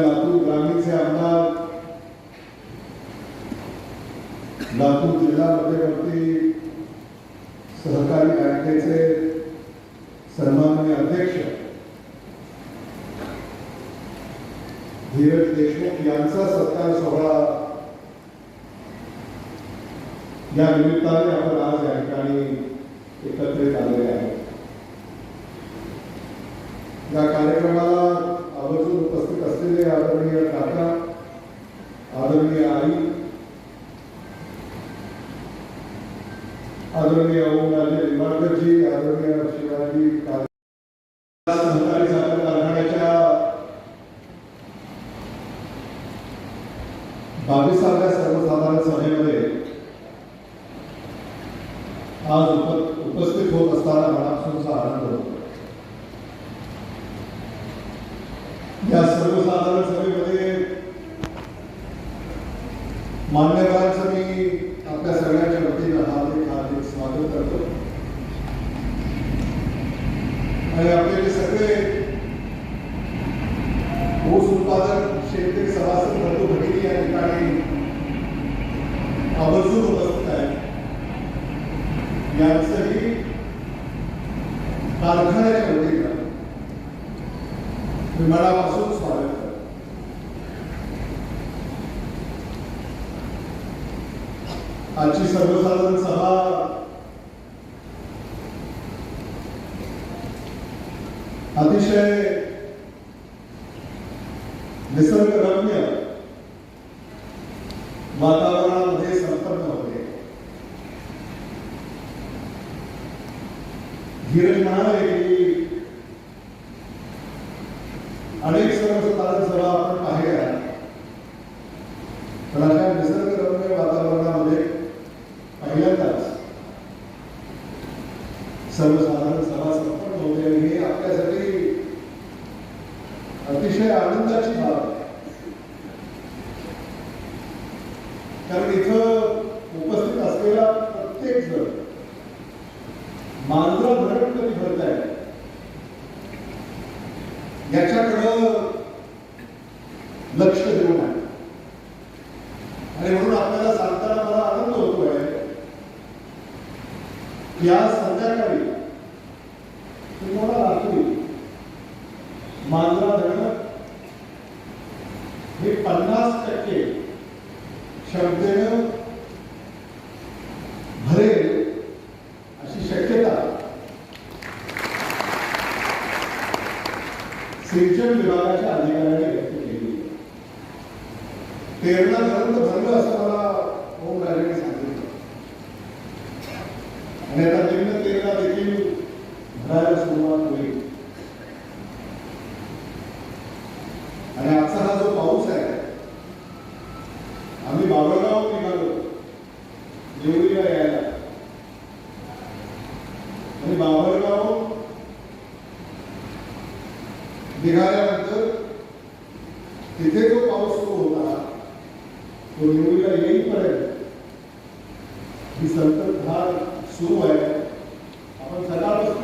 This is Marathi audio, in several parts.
लातूर ग्रामीणचे आमदार लातूर जिल्हा मध्यवर्ती सहकारी बँकेचे सन्माननीय अध्यक्ष धीरज देशमुख यांचा सत्कार सोहळा या निमित्ताने आपण आज या ठिकाणी एकत्रित आलेले आहे या कार्यक्रमाला असलेले आदरणीय काका आदरणीय आई आदरणीय ओमराजे निंबाळकरजी आदरणीय शिवाजी मान्यवरांचं मी आपल्या सगळ्यांच्या वतीनं हार्दिक हार्दिक स्वागत करतो. आणि आपले जे सगळे ऊस उत्पादक शेतकरी सभासद बंधू भगिनी या ठिकाणी आवर्जून उपस्थित आहेत यांचंही कारखान्याच्या वतीनं मी मनापासून स्वागत करतो आजची सर्वसाधारण सभा अतिशय निसर्गरम्य वातावरणामध्ये संपन्न होते. धीरज म्हणाले की अनेक सर्वसाधारण सभा आपण पाहिल्या पण अशा निसर्गरम्य वातावरणामध्ये पहिल्यांदाच सर्वसाधारण सभा संपन्न होते आणि हे आपल्यासाठी अतिशय आनंदाची बाब आहे कारण इथं उपस्थित असलेला प्रत्येक जण मांजरा धरण कधी भरताय याच्याकडं लक्ष देऊन आहे आणि म्हणून आपल्याला सांगताना मला आनंद होतोय या संध्याकाळी तुम्हाला रात्री मांजरा धरण. हे पन्नास टक्के क्षमतेनं आता देखील. भरायला सुरुवात होईल.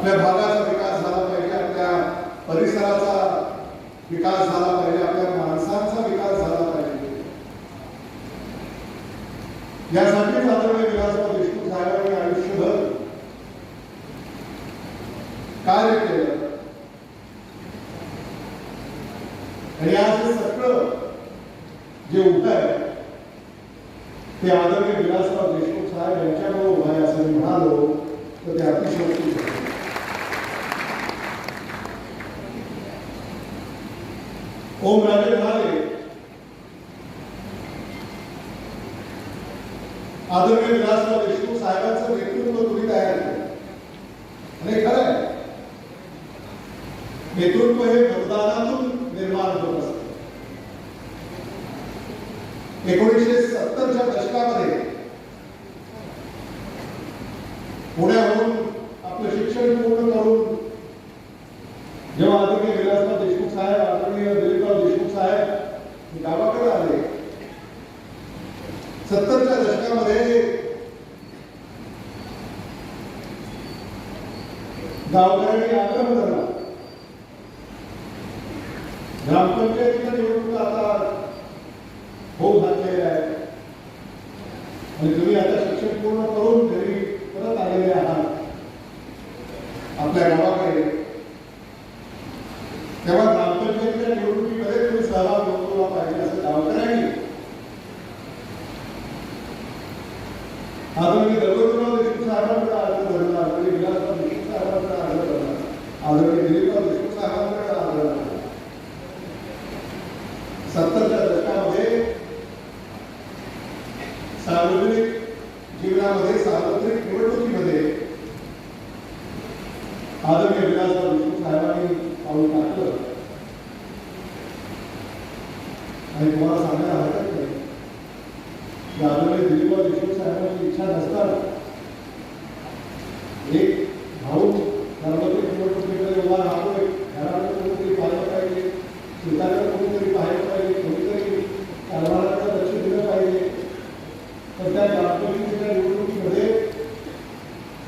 आपल्या भागाचा विकास झाला पाहिजे आपल्या परिसराचा विकास झाला पाहिजे आपल्या माणसांचा विकास झाला पाहिजे. यासाठी आदरणीय विलासराव देशमुख साहेबांनी आयुष्यभर कार्य केलं. आणि आज हे सगळं जे उठ आहे ते आदरणीय विलासराव देशमुख साहेब यांच्यामुळे उभा आहे असं मी म्हणालो तर ते अतिशय ओमराजे म्हणाले आदरणीय विलासराव देशमुख साहेबांचं नेतृत्व तुम्ही तयार केलं. आणि खरं आहे नेतृत्व हे मतदानातून निर्माण होत असतं. एकोणीसशे सत्तरच्या दशकामध्ये पुण्याहून आपलं शिक्षण पूर्ण करून जेव्हा आदरणीय विलासराव देशमुख साहेब आदरणीय दिलीपराव देशमुख साहेब गावाकडे आले सत्तरच्या दशकामध्ये गावकऱ्यांनी आग्रह धरला. ग्रामपंचायतीच्या निवडणुका आता होऊ घातलेल्या आहेत. आणि तुम्ही आता शिक्षण पूर्ण करून घरी परत आलेले आहात. आपल्या गावात तेव्हा ग्रामपंचायतीच्या निवडणुकीमध्ये तुम्ही सहभाग नोंदवला पाहिजे असं गावकऱ्यांनी आदरणीय दगडूराव देशमुख साहेबांकडे अर्ज धरला आदरणीय विलासराव देशमुख साहेबांकडे अर्ज धरला आदरणीय दिलीपराव देशमुख साहेबांकडे अर्ज धरला सत्तरच्या दशकामध्ये सार्वजनिक जीवनामध्ये सार्वत्रिक निवडणुकीमध्ये आदरणीय विलासराव देशमुख साहेबांनी पाऊल टाकलं. आणि तुम्हाला सांगायला हरकत नाही. की आदरणीय दिलीपराव देशमुख साहेबांची इच्छा नसताना एक भाऊ सार्वत्रिक निवडणुकीमध्ये उभा राहतोय घराकडे कोणीतरी पाहिलं पाहिजे शेताकडे कोणीतरी पाहिलं पाहिजे कोणीतरी कारभाराकडे लक्ष दिलं पाहिजे तर त्या ग्रामपंचायतीच्या निवडणुकीमध्ये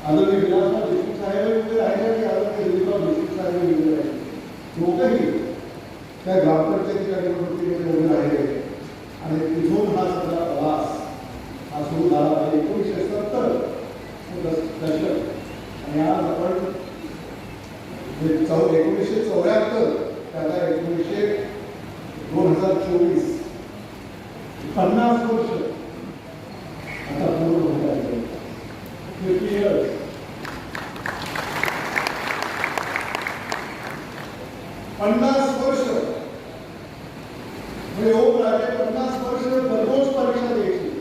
आदरणीय विलासराव देशमुख साहेब उभे राहिले की आदरणीय दिलीपराव देशमुख साहेब उभे राहिले लोकही त्या ग्रामपंचायतीच्या निवडणुकीमध्ये उभे राहिले आणि तिथून हा सगळा प्रवास हा सुरू झाला पाहिजे एकोणीसशे सत्तर दशक. आणि आज आपण जे चौ एकोणीसशे चौऱ्याहत्तर ते एकोणीसशे दोन हजार चोवीस पन्नास वर्ष आता पूर्ण होत आहे फिफ्टी इयर्स पन्नास वर्ष. म्हणजे ओम राजे पन्नास वर्ष दररोज परीक्षा द्यायची.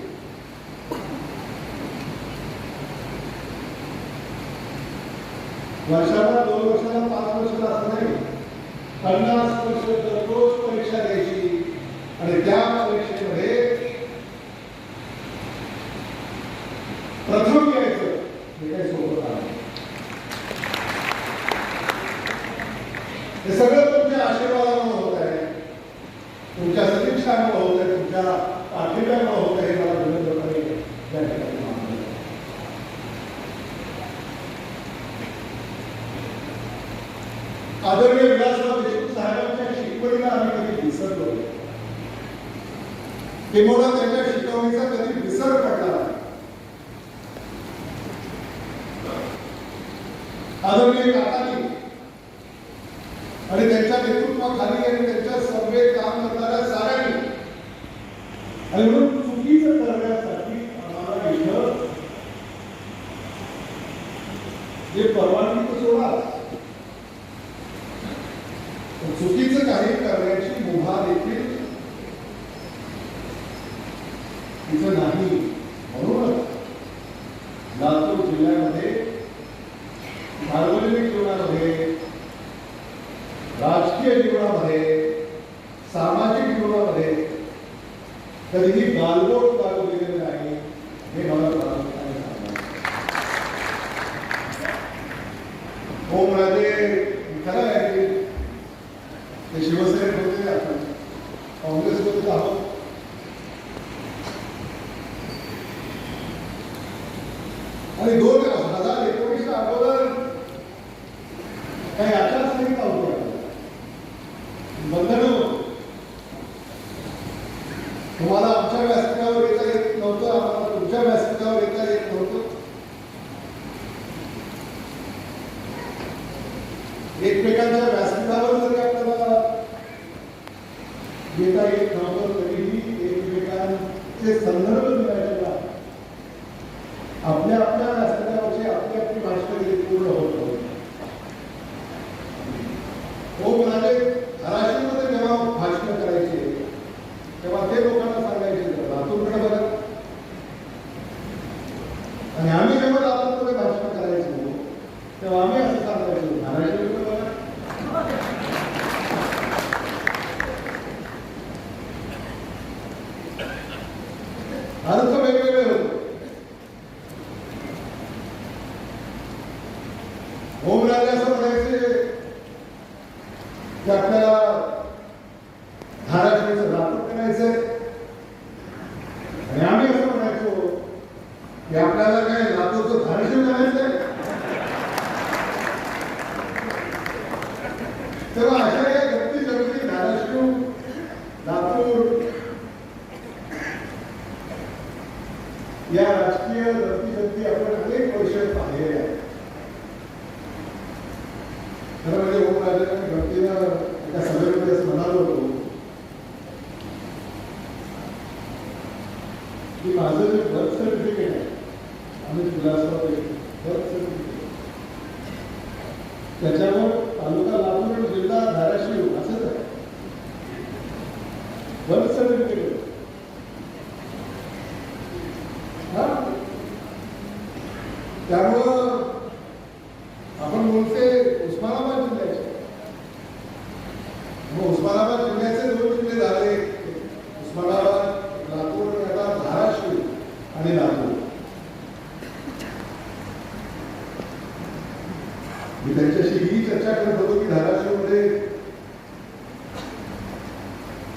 वर्षाला दोन वर्षाला पाच वर्षाला असं नाही. पन्नास वर्ष दररोज परीक्षा द्यायची आणि त्या परीक्षेमध्ये प्रथम यायचं हे काही सोपं काम नाही. हे सगळं तुमच्या आशीर्वादामुळे होत आहे. तुमच्या सदिच्छामुळे होत आहे तुमच्या पाठिंब्यामुळे होत आहे मला मला विनोदपणे या ठिकाणी आदरणीय विलासराव देशमुख साहेबांच्या शिकवणीला आम्ही कधी विसरलो ते किंबहुना जीवनामध्ये कधीही गालबोट दाखवलेले नाही हे मला प्रामुख्याने सांगायचं हो म्हणजे खरं आहे की ते शिवसेनेत होते आपण काँग्रेसमध्ये आहोत आणि दोन हजार एकोणीसच्या अगोदर काही आचारसंहिता होती आपल्याला. बंधनं होती. तुम्हाला आमच्या व्यासपीठावर येता येत नव्हतं आम्हाला तुमच्या व्यासपीठावर येता येत नव्हतं. एकमेकांच्या की आपल्याला काय लातूरचं धारणशेव करायचं आहे? Gracias. मी त्यांच्याशी ही चर्चा करत होतो की धाराशिवमध्ये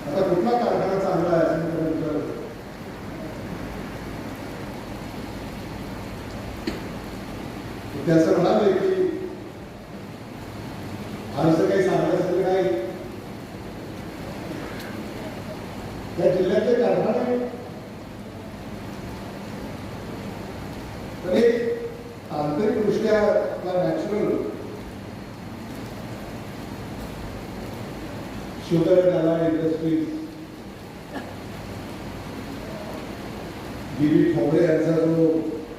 आता कुठला कारखाना चांगला आहे असं विचार ते असं की आज काही सांगत असेल काय? त्या जिल्ह्यातले कारखाना आहे आंतरिकदृष्ट्या sugar and allied industries Dilip Thobale यांचा जो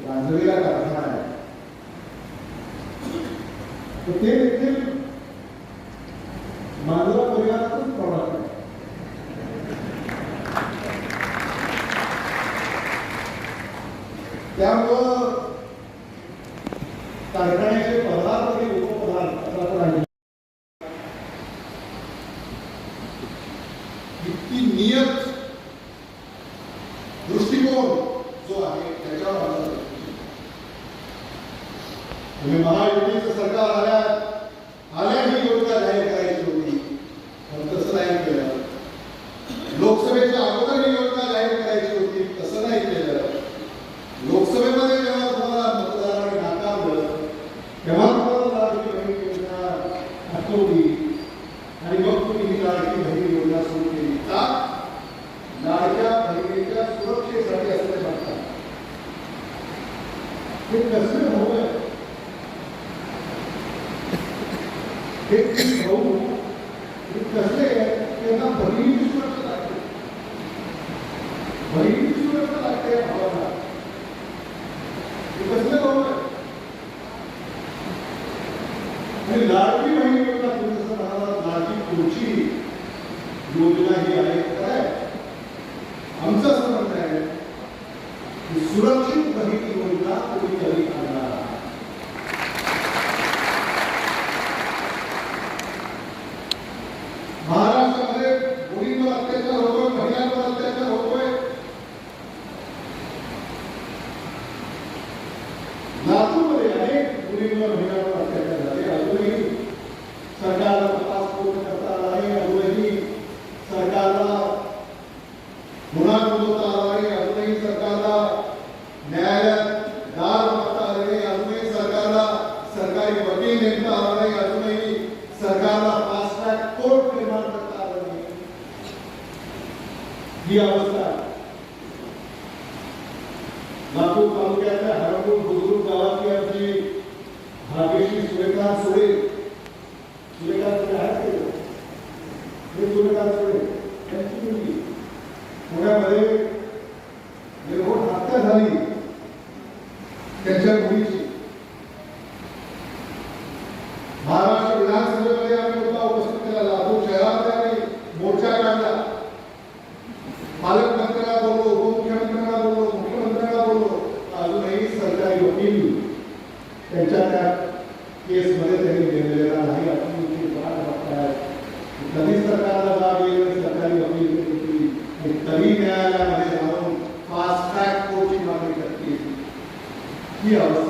गांधवीला कारखाना संपवली आणि मग तुम्ही ही लाडकी बहिणी योजना सुरू केली. का? लाडक्या बहिणीच्या सुरक्षेसाठी असले म्हणतात. हे कसं हवं हे तुमची योजना ही आहे. काय आमचं न्यायालयामध्ये जाऊन फास्ट ट्रॅक कोर्टची मागणी करतील ही अवस्था